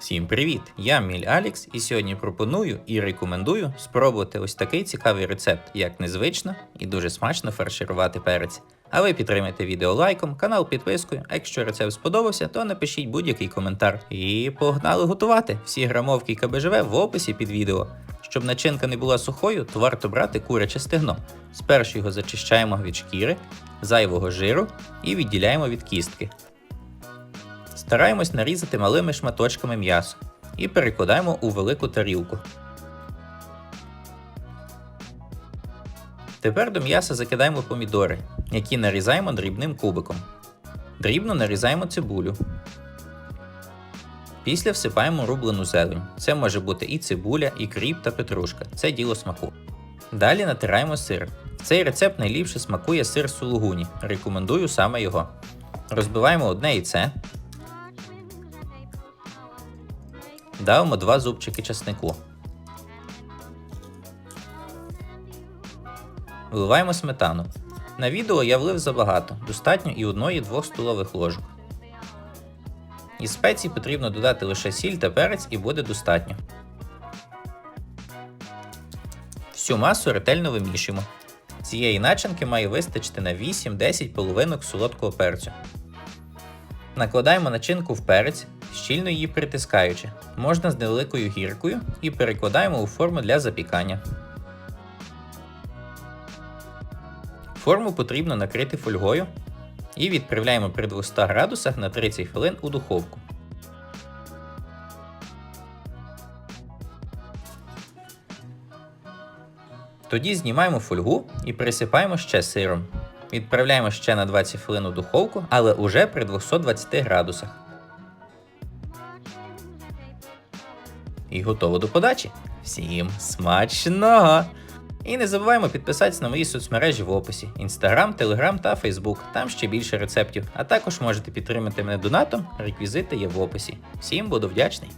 Всім привіт! Я Міль Алікс, і сьогодні пропоную і рекомендую спробувати ось такий цікавий рецепт, як незвично і дуже смачно фарширувати перець. А ви підтримайте відео лайком, канал підпискою. А якщо рецепт сподобався, то напишіть будь-який коментар. І погнали готувати! Всі грамовки КБЖВ в описі під відео. Щоб начинка не була сухою, то варто брати куряче стегно. Спершу його зачищаємо від шкіри, зайвого жиру і відділяємо від кістки. Стараємось нарізати малими шматочками м'ясо і перекладаємо у велику тарілку. Тепер до м'яса закидаємо помідори, які нарізаємо дрібним кубиком. Дрібно нарізаємо цибулю. Після всипаємо рублену зелень. Це може бути і цибуля, і кріп та петрушка. Це діло смаку. Далі натираємо сир. Цей рецепт найліпше смакує сир сулугуні. Рекомендую саме його. Розбиваємо одне яйце. Давимо два зубчики часнику. Вливаємо сметану. На відео я влив забагато, достатньо і одної-двох столових ложок. Із спецій потрібно додати лише сіль та перець і буде достатньо. Всю масу ретельно вимішуємо. Цієї начинки має вистачити на 8-10 половинок солодкого перцю. Накладаємо начинку в перець, щільно її притискаючи. Можна з невеликою гіркою і перекладаємо у форму для запікання. Форму потрібно накрити фольгою і відправляємо при 200 градусах на 30 хвилин у духовку. Тоді знімаємо фольгу і присипаємо ще сиром. Відправляємо ще на 20 хвилин у духовку, але уже при 220 градусах. І готово до подачі. Всім смачного! І не забуваємо підписатися на мої соцмережі в описі: Instagram, Telegram та Facebook. Там ще більше рецептів. А також можете підтримати мене донатом, реквізити є в описі. Всім буду вдячний.